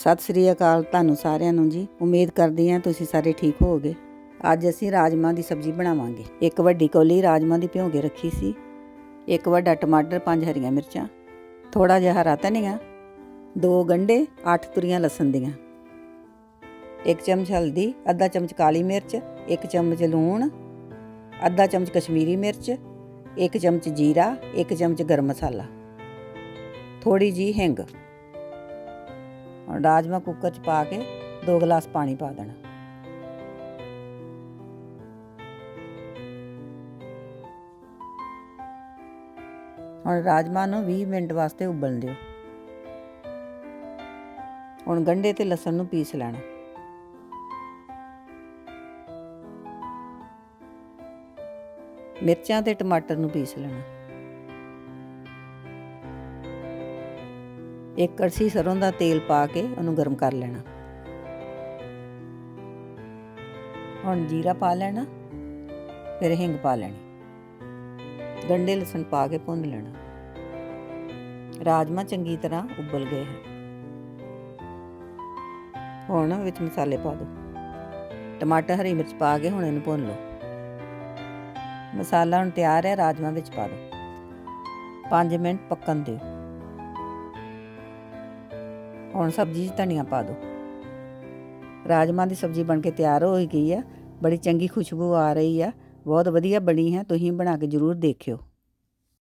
ਸਤਿ ਸ੍ਰੀ ਅਕਾਲ ਤੁਹਾਨੂੰ ਸਾਰਿਆਂ ਨੂੰ ਜੀ। ਉਮੀਦ ਕਰਦੀ ਹਾਂ ਤੁਸੀਂ ਸਾਰੇ ਠੀਕ ਹੋਵੋਗੇ। ਅੱਜ ਅਸੀਂ ਰਾਜਮਾਂਹ ਦੀ ਸਬਜ਼ੀ ਬਣਾਵਾਂਗੇ। ਇੱਕ ਵੱਡੀ ਕੌਲੀ ਰਾਜਮਾਂਹ ਦੀ ਭਿਉਂ ਕੇ ਰੱਖੀ ਸੀ। ਇੱਕ ਵੱਡਾ ਟਮਾਟਰ, ਪੰਜ ਹਰੀਆਂ ਮਿਰਚਾਂ। ਥੋੜਾ ਜਿਹਾ ਹਰਾ ਧਨੀਆ। ਦੋ ਗੰਢੇ, ਅੱਠ ਤੁਰੀਆਂ ਲਸਣ ਦੀਆਂ। ਇੱਕ ਚਮਚ ਹਲਦੀ, ਅੱਧਾ ਚਮਚ ਕਾਲੀ ਮਿਰਚ, ਇੱਕ ਚਮਚ ਲੂਣ, ਅੱਧਾ ਚਮਚ ਕਸ਼ਮੀਰੀ ਮਿਰਚ, ਇੱਕ ਚਮਚ ਜੀਰਾ, ਇੱਕ ਚਮਚ ਗਰਮ ਮਸਾਲਾ। ਥੋੜੀ ਜੀ ਹਿੰਗ। ਹੁਣ ਰਾਜਮਾ ਕੁੱਕਰ 'ਚ ਪਾ ਕੇ 2 ਗਲਾਸ ਪਾਣੀ ਪਾ ਦੇਣਾ। ਹੁਣ ਰਾਜਮਾ ਨੂੰ 20 ਮਿੰਟ ਵਾਸਤੇ ਉਬਲਣ ਦਿਓ। ਹੁਣ ਗੰਢੇ ਤੇ ਲਸਣ ਨੂੰ ਪੀਸ ਲੈਣਾ। ਮਿਰਚਾਂ ਤੇ ਟਮਾਟਰ ਨੂੰ ਪੀਸ ਲੈਣਾ। ਇੱਕ ਕੜਛੀ ਸਰੋਂ ਦਾ ਤੇਲ ਪਾ ਕੇ ਉਹਨੂੰ ਗਰਮ ਕਰ ਲੈਣਾ। ਹੁਣ ਜੀਰਾ ਪਾ ਲੈਣਾ, ਫਿਰ ਹਿੰਗ ਪਾ ਲੈਣੀ। ਗੰਡੇ ਲਸਣ ਪਾ ਕੇ ਭੁੰਨ ਲੈਣਾ। ਰਾਜਮਾ ਚੰਗੀ ਤਰ੍ਹਾਂ ਉਬਲ ਗਏ ਹਨ। ਹੁਣ ਵਿੱਚ ਮਸਾਲੇ ਪਾ ਦਿਓ ਟਮਾਟਰ ਹਰੀ ਮਿਰਚ ਪਾ ਕੇ ਹੁਣ ਇਹਨੂੰ ਭੁੰਨ ਲਓ। ਮਸਾਲਾ ਹੁਣ ਤਿਆਰ ਹੈ ਰਾਜਮਾ ਵਿੱਚ ਪਾ ਦਿਓ 5 ਮਿੰਟ ਪੱਕਣ ਦਿਓ। ਹੁਣ ਸਬਜ਼ੀ 'ਚ ਧਨੀਆ ਪਾ ਦਿਓ ਰਾਜਮਾ ਦੀ ਸਬਜ਼ੀ ਬਣ ਕੇ ਤਿਆਰ ਹੋ ਗਈ ਆ। ਬੜੀ ਚੰਗੀ ਖੁਸ਼ਬੂ ਆ ਰਹੀ ਆ। ਬਹੁਤ ਵਧੀਆ ਬਣੀ ਹੈ। ਤੁਸੀਂ ਬਣਾ ਕੇ ਜ਼ਰੂਰ ਦੇਖਿਓ।